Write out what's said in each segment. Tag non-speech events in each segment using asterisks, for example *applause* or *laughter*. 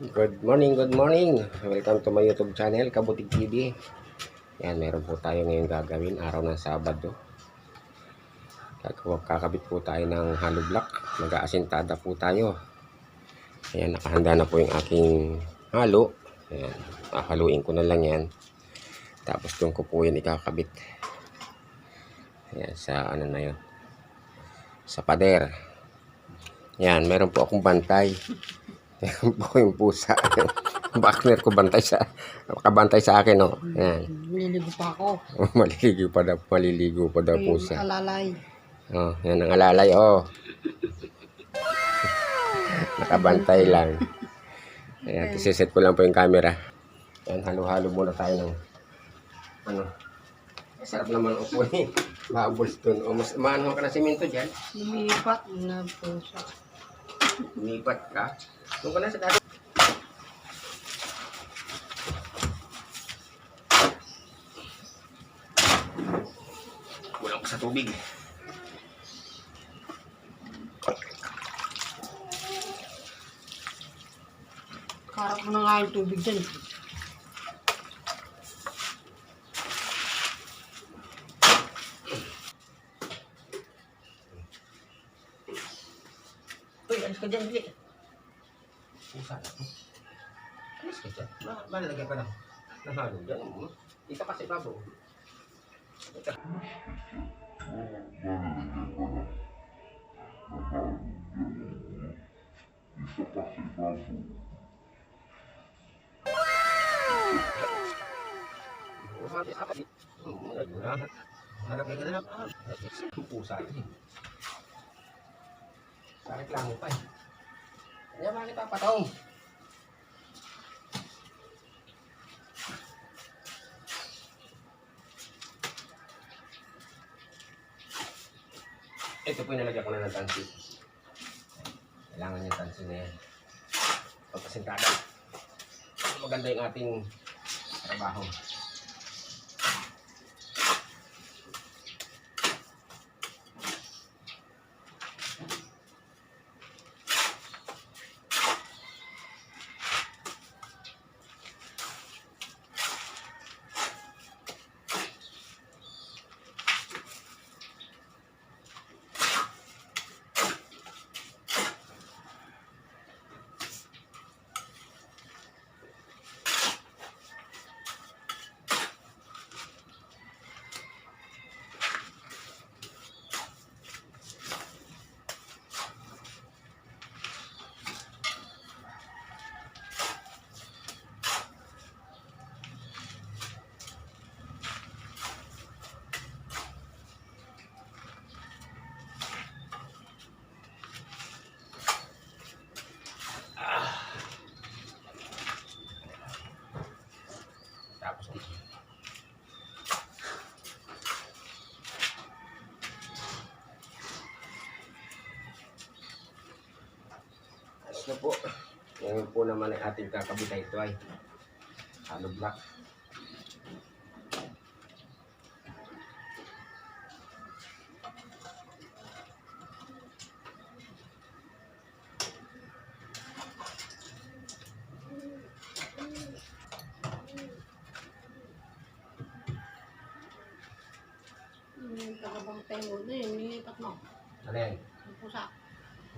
Good morning, good morning. Welcome to my YouTube channel, Kabutig TV. Yan, meron po tayo ngayon gagawin, araw ng Sabado. Kakabit po tayo ng hollow block. Mag-aasintada po tayo. Ayan, nakahanda na po yung aking halo. Ayan, haluin ko na lang yan. Tapos doon ko po yun ikakabit. Ayan, sa ano na yun. Sa pader. Yan, meron po akong bantay. *laughs* Meron po yung pusa. *laughs* Bakner ko bantay sa, nakabantay sa akin, no. Yan. Nililigo pa ako. *laughs* maliligo pa daw, maliligo pa daw Yung pusa. alalay. Oh, yan ang alalay, oh. Nakabantay lang. Ayan, isiset ko lang po yung camera. Yan, halo-halo muna tayo ng, ano, sarap naman upo eh. Bubbles dun. O, mas, maano ka na simento dyan? Lumipat na pusa. Lumipat ka. Doon ka na sa dati. Kulang ko sa tubig. Karap mo na nga yung tubig dyan. Uy, alis ka dyan, Bili. Pusa na to. Alis ka dyan. Ba, ba nalagyan ka na? Nahalo dyan. oh. Dito kasi babo. Ito. Pusa ito eh. Sa reklamo pa eh. Kaya bakit papatong? Ito po yung nalagyan ko na ng tansi. Kailangan yung tansi na yan. Pagpasintada. Maganda yung ating trabaho. Tapos dito. Ayos na po. Ngayon po naman ay ating kakabita ito ay hollow block. Tagabang tayo mo. Yung nilipat mo. Ano yan? Yung pusa.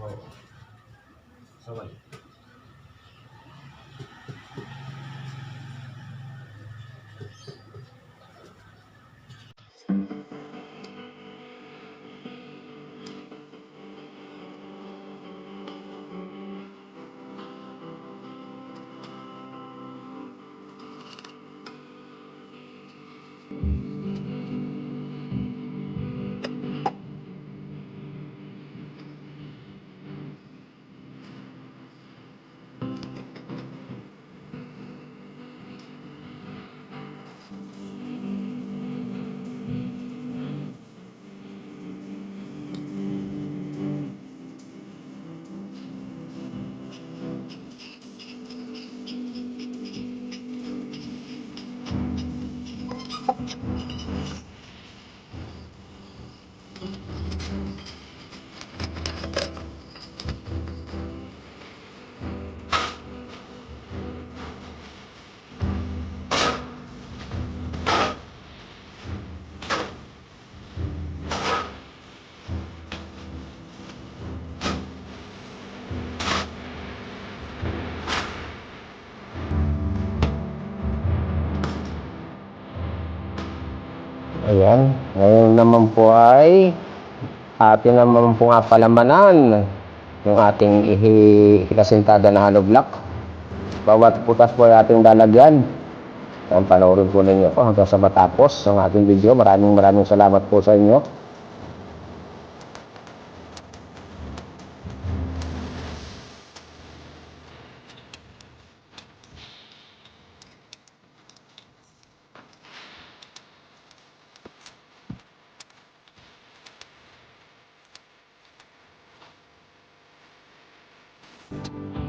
Oo. সবাই Ayan. Ngayon naman po ay atin naman po nga palamanan yung ating ihi hikasintada na hollow block. Bawat putas po ay ating lalagyan. Ang panoorin po ninyo po hanggang sa matapos ang ating video. Maraming maraming salamat po sa inyo. left.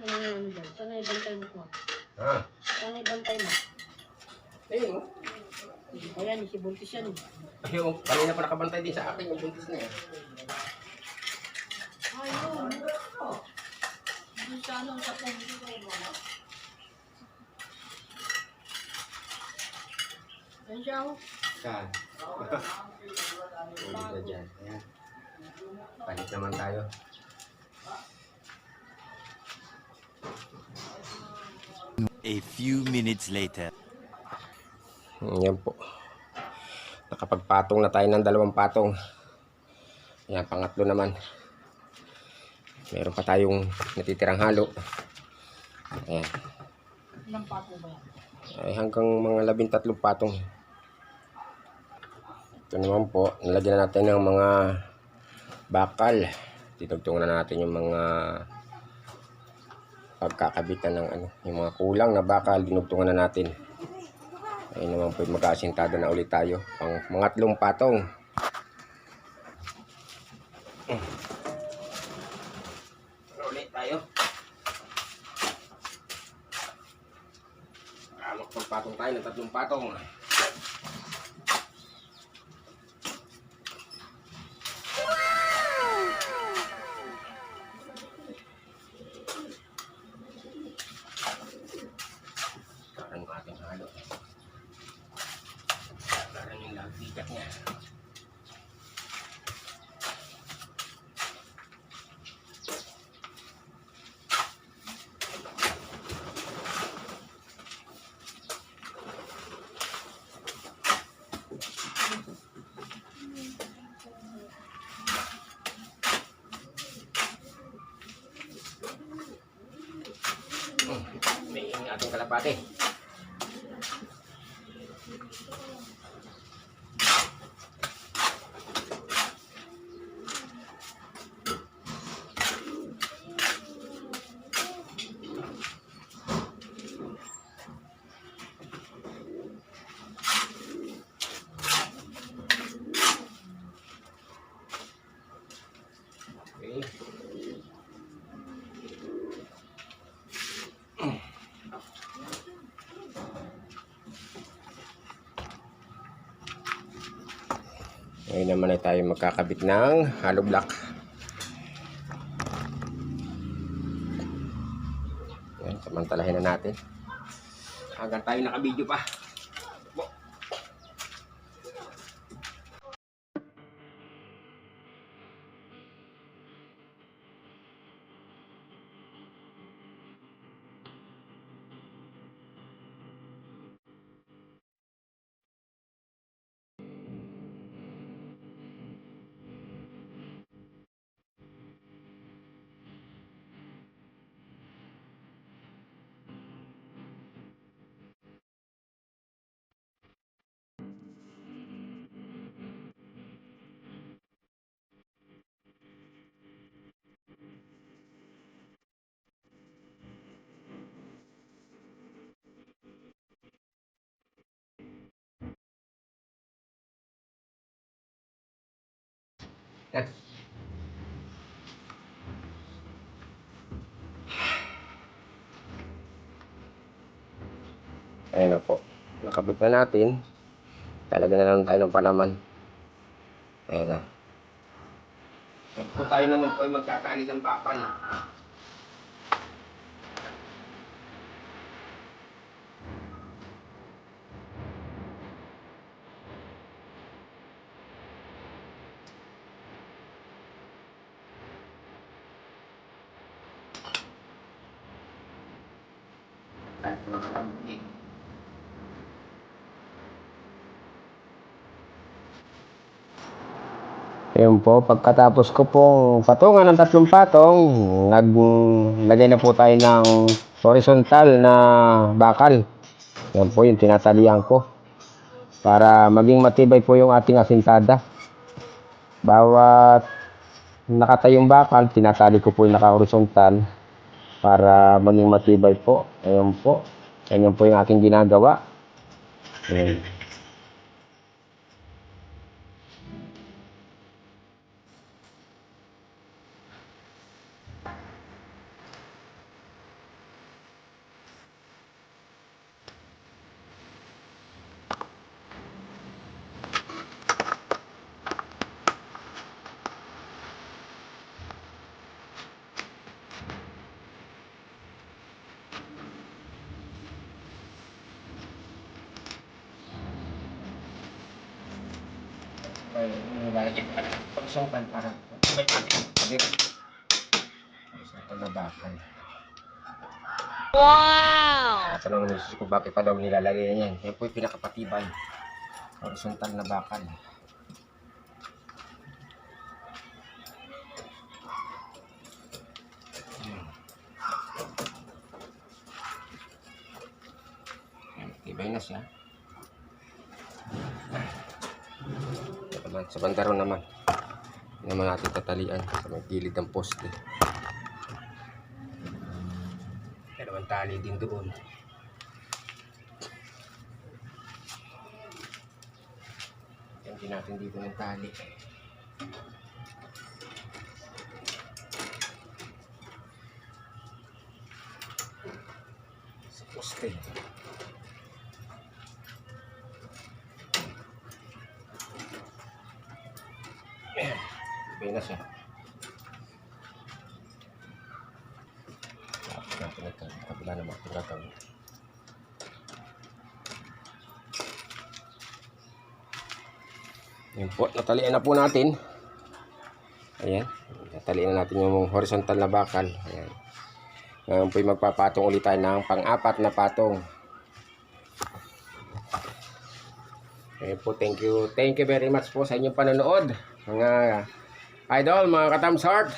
Ano ano dyan? Saan na mo ko? Ah, Saan na ibantay mo? ayun oh. Ayan, si Buntis yan. Ayun, kanina pa nakabantay din sa akin yung buntis na yan. Ayun. Doon sa ano, sa pundi ko. Ayan siya oh. Saan? Ulit na dyan. Ayan. Palit naman tayo. A few minutes later. Yan po. Nakapagpatong na tayo ng dalawang patong. Yan, pangatlo naman. Meron pa tayong natitirang halo. Ayan. Ilang papo ba yan? Ay hanggang mga labintatlong patong. Ito naman po, nalagyan na natin ng mga bakal. Tinugtungan na natin yung mga pagkakabitan ng ano, yung mga kulang na bakal, dinugtungan na natin. Ayun naman po, mag-asintada na ulit tayo. Pang mangatlong patong. Ulit tayo? Ah, magpagpatong tayo ng tatlong patong. Yung Ngayon naman ay tayo magkakabit ng hollow block. Yan, samantalahin na natin. Hanggang tayo nakabidyo pa. Yan. Ayan na po. Nakabit na natin. Talaga na lang tayo ng palaman. Ayan na. Kung tayo naman po ay magkakalit ng bakal. Ayun po, pagkatapos ko pong patungan ng tatlong patong, naglagay na po tayo ng horizontal na bakal. Yan po yung tinatalian ko. Para maging matibay po yung ating asintada. Bawat nakatayong bakal, tinatali ko po yung naka-horizontal para maging matibay po. Ayun po. Yan po yung aking ginagawa. Ayan. Ay, nilalagyan pa lang. Pagsukan para may sa ito na bakal. Wow! Tanong ng misis ko, bakit pa daw nilalagay yan? Yan po yung pinakapatibay. Horizontal na bakal. Tibay na siya. Naman, sa bandaro naman. Hindi naman natin tatalian sa may gilid ng poste. Dalawang tali din doon. Yan din natin dito ng tali. Sa poste. Okay na natin nagkabila kabila naman ito gagawin. Yan po, natalian na po natin. Ayan, natalian na natin yung horizontal na bakal. Ayan. Ngayon po yung magpapatong ulit tayo ng pang-apat na patong. Ayan po, thank you. Thank you very much po sa inyong panonood. Mga idol, mga katams heart.